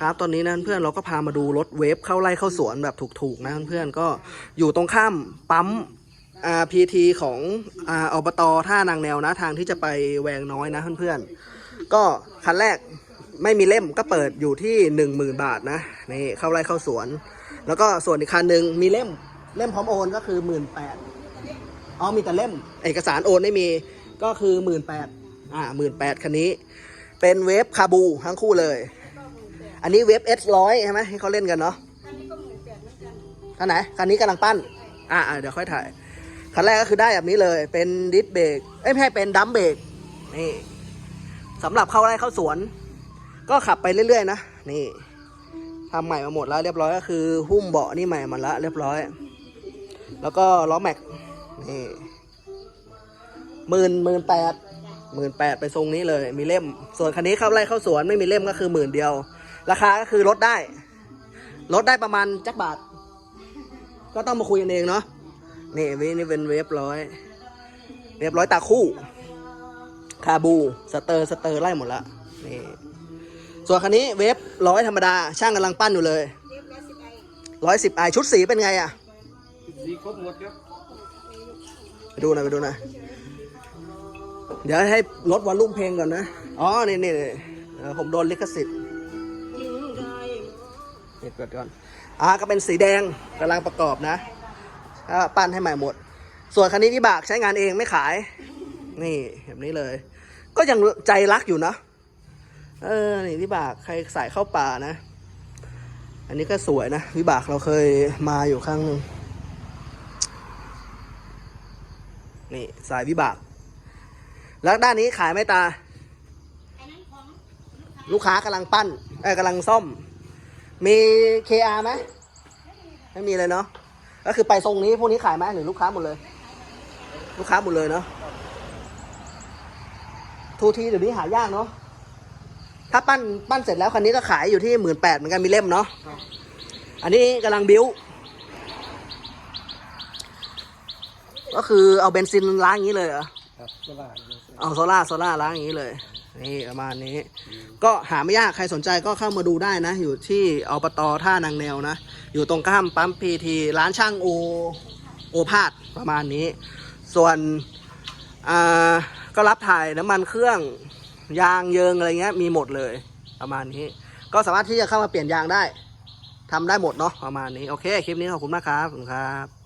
ครับตอนนี้นะเพื่อนเราก็พามาดูรถเวฟเข้าไล่เข้าสวนแบบถูกๆนะเพื่อนๆก็อยู่ตรงข้ามปั๊มอ่าพีทีของอ่าอบตท่านางแนวนะทางที่จะไปแวงน้อยนะเพื่อนๆก็คันแรกไม่มีเล่มก็เปิดอยู่ที่หนึ่งหมื่นบาทนะนี่เข้าไล่เข้าสวน แล้วก็ส่วนอีกคันหนึ่งมีเล่มเล่มพร้อมโอนก็คือหมื่นแปดอ๋อมีแต่เล่ม เอกสารโอนไม่มีก็คือหมื่นแปดอ่าหมื่นแปดคันนี้ เป็นเวฟคาบูทั้งคู่เลย อันนี้เวฟ S ร้อยใช่ไหมให้เขาเล่นกันเนาะคันไหนคันนี้กำลังปั้น อ่าเดี๋ยวค่อยถ่าย คันแรกก็คือได้แบบนี้เลย เป็นดิสเบรกเอ้ยไม่ใช่เป็นดัมเบรกนี่สำหรับเข้าไร่เข้าสวน ก็ขับไปเรื่อยๆนะ นี่ทำใหม่มาหมดแล้วเรียบร้อยก็คือหุ้มเบาะนี่ใหม่หมาละเรียบร้อย แล้วก็ล้อแม็กนี่หมื่นหมื่นแปด หมื่นแปดไปทรงนี้เลย มีเล่ม ส่วนคันนี้เข้าไร่เข้าสวนไม่มีเล่มก็คือหมื่นเดียว ราคาก็คือลดได้ ลดได้ประมาณจักบาท ก็ต้องมาคุยกันเองเนาะ นี่เวฟนี่เป็นเวฟร้อย เวฟร้อยตาคู่ คาบู สเตอร์สเตอร์ไล่หมดละ นี่ ส่วนคันนี้เวฟร้อยธรรมดา ช่างกำลังปั้นอยู่เลยร้อยสิบไอชุดสีเป็นไงอะสีครบหมดครับ ไปดูหน่อยไปดูหน่อย เดี๋ยวให้ลดวอลลุ่มเพลงก่อนนะ อ๋อ นี่นี่ผมโดนลิขสิทธิ์นี่เปิดก่อน อ่า ก็เป็นสีแดงกำลังประกอบนะก็ปั้นให้ใหม่หมด ส่วนคันนี้วิบากใช้งานเองไม่ขาย นี่แบบนี้เลย ก็ยังใจรักอยู่นะ เออ นี่วิบากใครใสายเข้าป่านะ อันนี้ก็สวยนะ วิบากเราเคยมาอยู่ครั้งหนึ่งนี่สายวิบาก แล้วด้านนี้ขายไหม่ตา ลูกค้ากำลังปั้น เอ้ยกำลังซ่อม มี KR ไหมไม่มีเลยเนาะ ก็คือไปทรงนี้พวกนี้ขายไหมหรือลูกค้าหมดเลย ลูกค้าหมดเลยเนาะ ทูทีเดี๋ยวนี้หายากเนาะ ถ้าปั้นปั้นเสร็จแล้วคันนี้ก็ขายอยู่ที่หมื่นแปดเหมือนกันมีเล่มเนาะ อันนี้กำลังบิ้วก็คือเอาเบนซินล้างอย่างนี้เลยเหรอ ครับสลาเอาโซล่าโซล่าล้างอย่างนี้เลย นี่ประมาณนี้ ก็หาไม่ยากใครสนใจก็เข้ามาดูได้นะ อยู่ที่อบตท่านางแนวนะ อยู่ตรงข้ามปั๊มพีทีร้านช่างโอโอพาดประมาณนี้ ส่วนอ่าก็รับถ่ายน้ำมันเครื่องยางเยิงอะไรเงี้ยมีหมดเลยประมาณนี้ ก็สามารถที่จะเข้ามาเปลี่ยนยางได้ทำได้หมดเนาะประมาณนี้ โอเค คลิปนี้ขอบคุณมากครับขอบคุณครับ